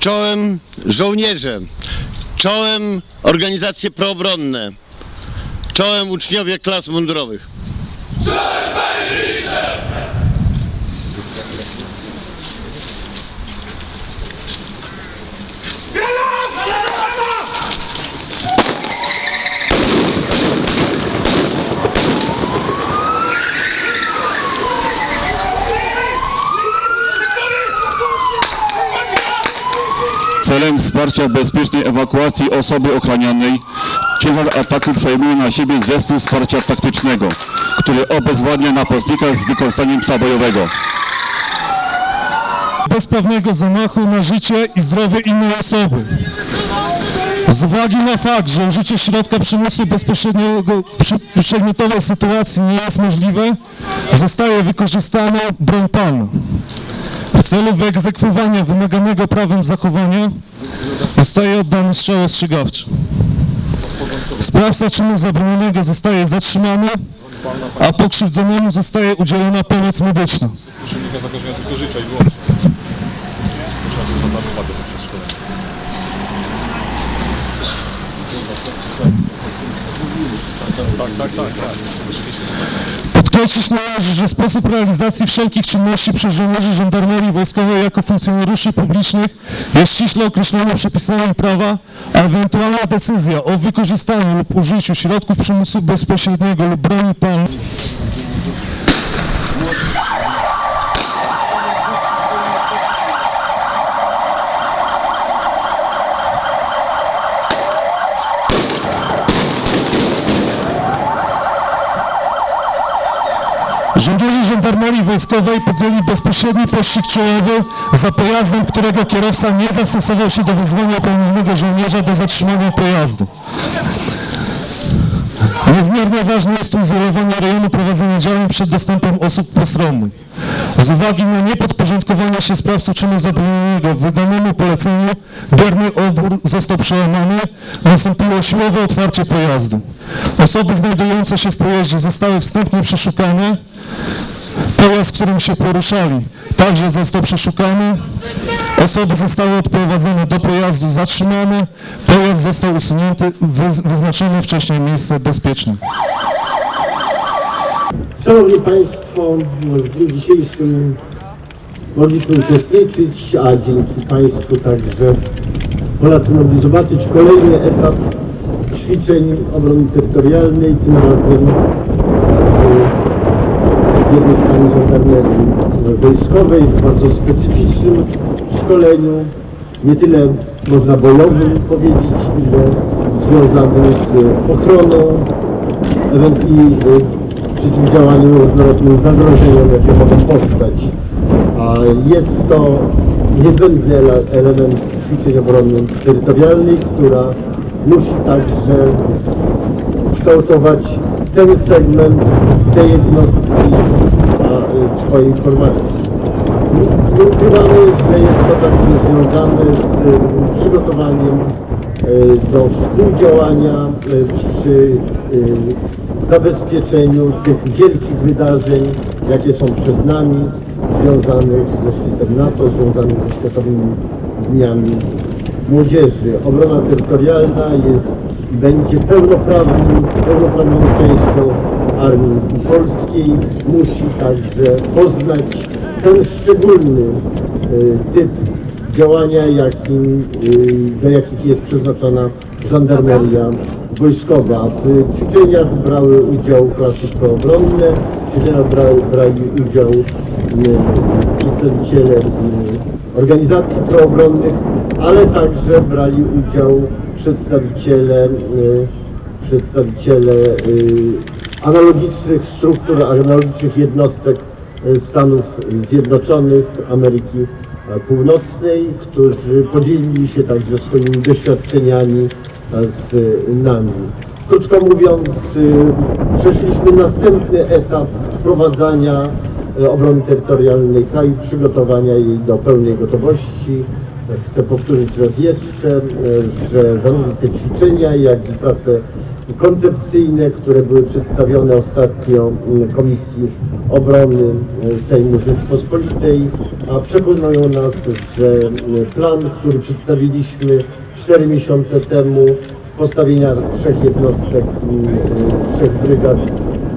czołem żołnierze, czołem organizacje proobronne, czołem uczniowie klas mundurowych. Celem wsparcia bezpiecznej ewakuacji osoby ochranianej ciężar ataku przejmuje na siebie zespół wsparcia taktycznego, który obezwładnia napastnika z wykorzystaniem psa bojowego. bez pewnego zamachu na życie i zdrowie innej osoby. Z uwagi na fakt, że użycie środka przymusu bezpośredniego przy przedmiotowej sytuacji nie jest możliwe, zostaje wykorzystana broń palna. Celu wyegzekwowania wymaganego prawem zachowania zostaje oddany strzał ostrzegawczy. Sprawca czynu zabronionego zostaje zatrzymany, a pokrzywdzonemu zostaje udzielona pomoc medyczna. Szkolenia. Tak, tak, tak, tak. Oczywiście. Podkreślić należy, że sposób realizacji wszelkich czynności przez żołnierzy żandarmerii wojskowej jako funkcjonariuszy publicznych jest ściśle określony przepisami prawa, a ewentualna decyzja o wykorzystaniu lub użyciu środków przymusu bezpośredniego lub broni palnej Żołnierze żandarmerii wojskowej podjęli bezpośredni pościg czołowy za pojazdem, którego kierowca nie zastosował się do wezwania pełnownego żołnierza do zatrzymania pojazdu. Niezmiernie ważne jest izolowanie rejonu prowadzenia działań przed dostępem osób postronnych. Z uwagi na niepodporządkowanie się sprawców czynu zabronionego wydanemu poleceniu, bierny obór został przełamany, nastąpiło siłowe otwarcie pojazdu. Osoby znajdujące się w pojeździe zostały wstępnie przeszukane, pojazd, którym się poruszali, także został przeszukany. Osoby zostały odprowadzone do pojazdu, zatrzymane. Pojazd został usunięty w wy- wyznaczone wcześniej miejsce bezpieczne. Szanowni Państwo, w dniu dzisiejszym mogliśmy uczestniczyć, a dzięki Państwu także Polacy mogli zobaczyć kolejny etap ćwiczeń obrony terytorialnej, tym razem e, jednej stronie żandarmerii wojskowej, w bardzo specyficznym szkoleniu, nie tyle można bojowym powiedzieć, ile związanym z ochroną i przeciwdziałaniu różnorodnym zagrożeniom, jakie mogą powstać. A jest to niezbędny ele- element ćwiczeń obrony terytorialnej, która musi także kształtować ten segment, te jednostki y, swojej formacji. Nie- Nie ukrywamy, że jest to także związane z y, przygotowaniem y, do współdziałania y, przy zabezpieczeniu tych wielkich wydarzeń, jakie są przed nami, związanych ze szczytem NATO, związanych ze Światowymi Dniami Młodzieży. Obrona terytorialna jest będzie pełnoprawnym, pełnoprawną częścią Armii Polskiej. Musi także poznać ten szczególny y, typ działania, jakim, y, do jakich jest przeznaczona żandarmeria wojskowa. W ćwiczeniach brały udział klasy proobronne, w ćwiczeniach brali, brali udział przedstawiciele organizacji proobronnych, ale także brali udział przedstawiciele, przedstawiciele y, analogicznych struktur, analogicznych jednostek y, Stanów Zjednoczonych Ameryki e, Północnej, którzy podzielili się także swoimi doświadczeniami e, z nami. Krótko mówiąc, przeszliśmy następny etap wprowadzania e, obrony terytorialnej kraju, przygotowania jej do pełnej gotowości. Chcę powtórzyć raz jeszcze, e, że zarówno te ćwiczenia, jak i prace koncepcyjne, które były przedstawione ostatnio mm, Komisji Obrony e, Sejmu Rzeczpospolitej, a przekonują nas, że mm, plan, który przedstawiliśmy 4 miesiące temu, postawienia trzech jednostek, mm, e, trzech brygad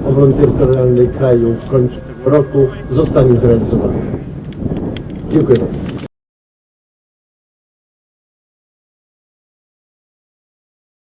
obrony terytorialnej kraju w końcu roku zostanie zrealizowany. Dziękuję bardzo.